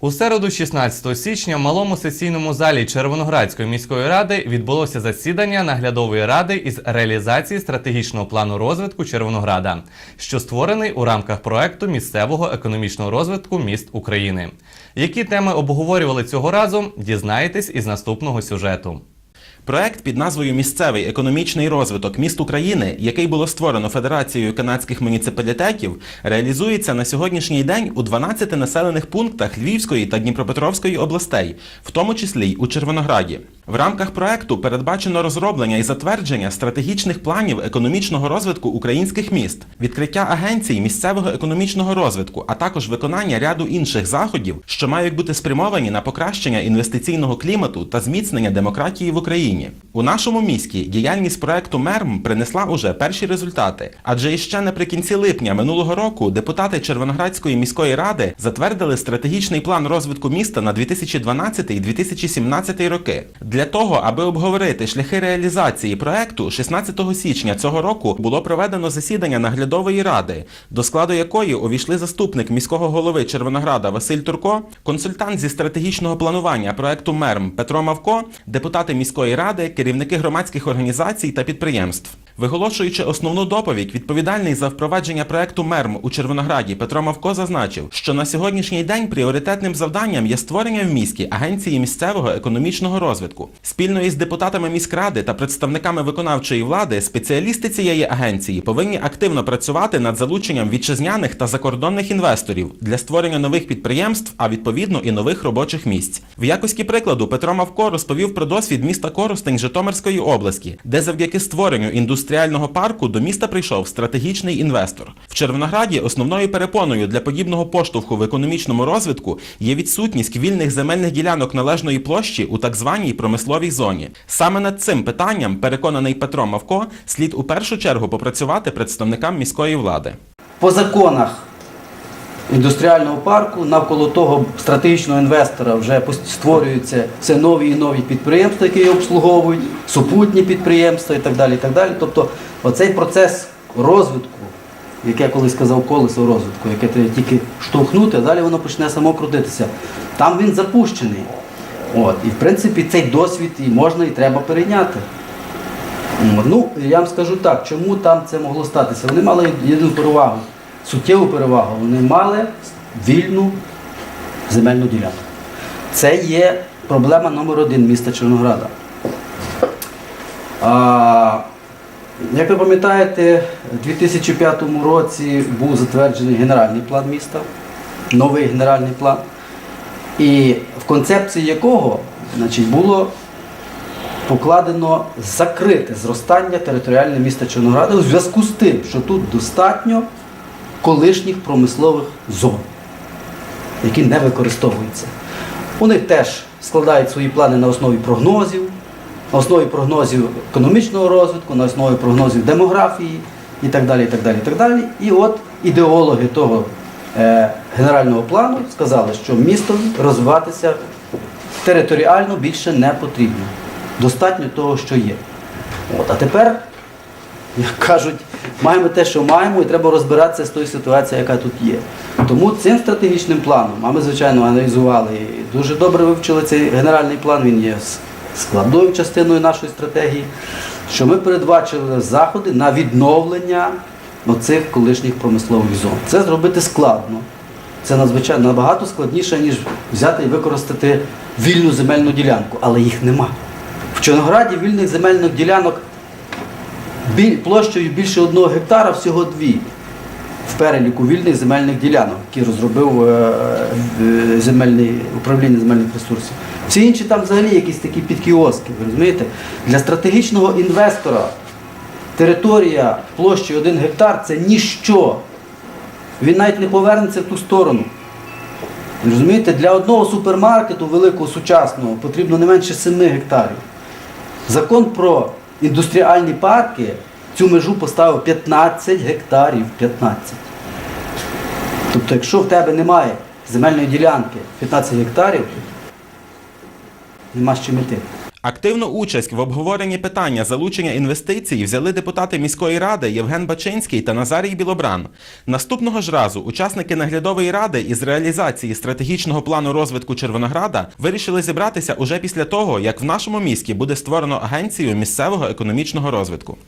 У середу, 16 січня, в малому сесійному залі Червоноградської міської ради відбулося засідання наглядової ради із реалізації стратегічного плану розвитку Червонограда, що створений у рамках проекту місцевого економічного розвитку міст України. Які теми обговорювали цього разу, дізнаєтесь із наступного сюжету. Проект під назвою Місцевий економічний розвиток міст України, який було створено Федерацією канадських муніципалітетів, реалізується на сьогоднішній день у 12 населених пунктах Львівської та Дніпропетровської областей, в тому числі й у Червонограді. В рамках проекту передбачено розроблення і затвердження стратегічних планів економічного розвитку українських міст, відкриття агенцій місцевого економічного розвитку, а також виконання ряду інших заходів, що мають бути спрямовані на покращення інвестиційного клімату та зміцнення демократії в Україні. У нашому місті діяльність проекту МЕРМ принесла уже перші результати, адже іще наприкінці липня минулого року депутати Червоноградської міської ради затвердили стратегічний план розвитку міста на 2012-2017 роки. Для того, аби обговорити шляхи реалізації проекту, 16 січня цього року було проведено засідання наглядової ради, до складу якої увійшли заступник міського голови Червонограда Василь Турко, консультант зі стратегічного планування проекту МЕРМ Петро Мавко, депутати міської ради, керівники громадських організацій та підприємств. Виголошуючи основну доповідь, відповідальний за впровадження проекту МЕРМ у Червонограді Петро Мавко зазначив, що на сьогоднішній день пріоритетним завданням є створення в місті агенції місцевого економічного розвитку. Спільно із депутатами міськради та представниками виконавчої влади спеціалісти цієї агенції повинні активно працювати над залученням вітчизняних та закордонних інвесторів для створення нових підприємств, а відповідно і нових робочих місць. В якості прикладу Петро Мавко розповів про досвід міста Коростень Житомирської області, де завдяки створенню індустріального парку до міста прийшов стратегічний інвестор. В Червонограді основною перепоною для подібного поштовху в економічному розвитку є відсутність вільних земельних ділянок належної площі у так званій промисловій зоні. Саме над цим питанням, переконаний Петро Мавко, слід у першу чергу попрацювати представникам міської влади. по законах індустріального парку навколо того стратегічного інвестора вже створюються все нові і нові підприємства, які його обслуговують, супутні підприємства і так далі. І так далі. Тобто оцей процес розвитку, як я колись сказав, колесо розвитку, яке треба тільки штовхнути, а далі воно почне само крутитися. Там він запущений. От. І в принципі цей досвід і можна і треба перейняти. Ну, я вам скажу так, чому там це могло статися? Вони мали єдину перевагу, суттєву перевагу. Вони мали вільну земельну ділянку. Це є проблема номер один міста Чорнограда. А, як ви пам'ятаєте, у 2005 році був затверджений генеральний план міста, новий генеральний план. І в концепції якого значить, було покладено закрите зростання територіального міста Чорнограда у зв'язку з тим, що тут достатньо колишніх промислових зон, які не використовуються. Вони теж складають свої плани на основі прогнозів, на основі прогнозів економічного розвитку, на основі прогнозів демографії і так далі. І так далі, і так далі. І от ідеологи того е, генерального плану сказали, що містом розвиватися територіально більше не потрібно. Достатньо того, що є. От, а тепер, як кажуть, маємо те, що маємо, і треба розбиратися з тою ситуацією, яка тут є. Тому цим стратегічним планом, а ми, звичайно, аналізували і дуже добре вивчили цей генеральний план, він є складною частиною нашої стратегії, що ми передбачили заходи на відновлення оцих колишніх промислових зон. Це зробити складно. Це надзвичайно набагато складніше, ніж взяти і використати вільну земельну ділянку, але їх нема. В Чорнограді вільних земельних ділянок площею більше одного гектара всього дві в переліку вільних земельних ділянок, які розробив е, е, земельний, управління земельних ресурсів. Всі інші там взагалі якісь такі підкіоски, ви розумієте? Для стратегічного інвестора територія площею 1 гектар це ніщо. Він навіть не повернеться в ту сторону. Розумієте, для одного супермаркету великого сучасного потрібно не менше 7 гектарів. Закон про індустріальні парки цю межу поставив 15 гектарів. 15. Тобто, якщо в тебе немає земельної ділянки 15 гектарів, нема з чим іти. Активну участь в обговоренні питання залучення інвестицій взяли депутати міської ради Євген Бачинський та Назарій Білобран. Наступного ж разу учасники наглядової ради із реалізації стратегічного плану розвитку Червонограда вирішили зібратися уже після того, як в нашому місті буде створено агенцію місцевого економічного розвитку.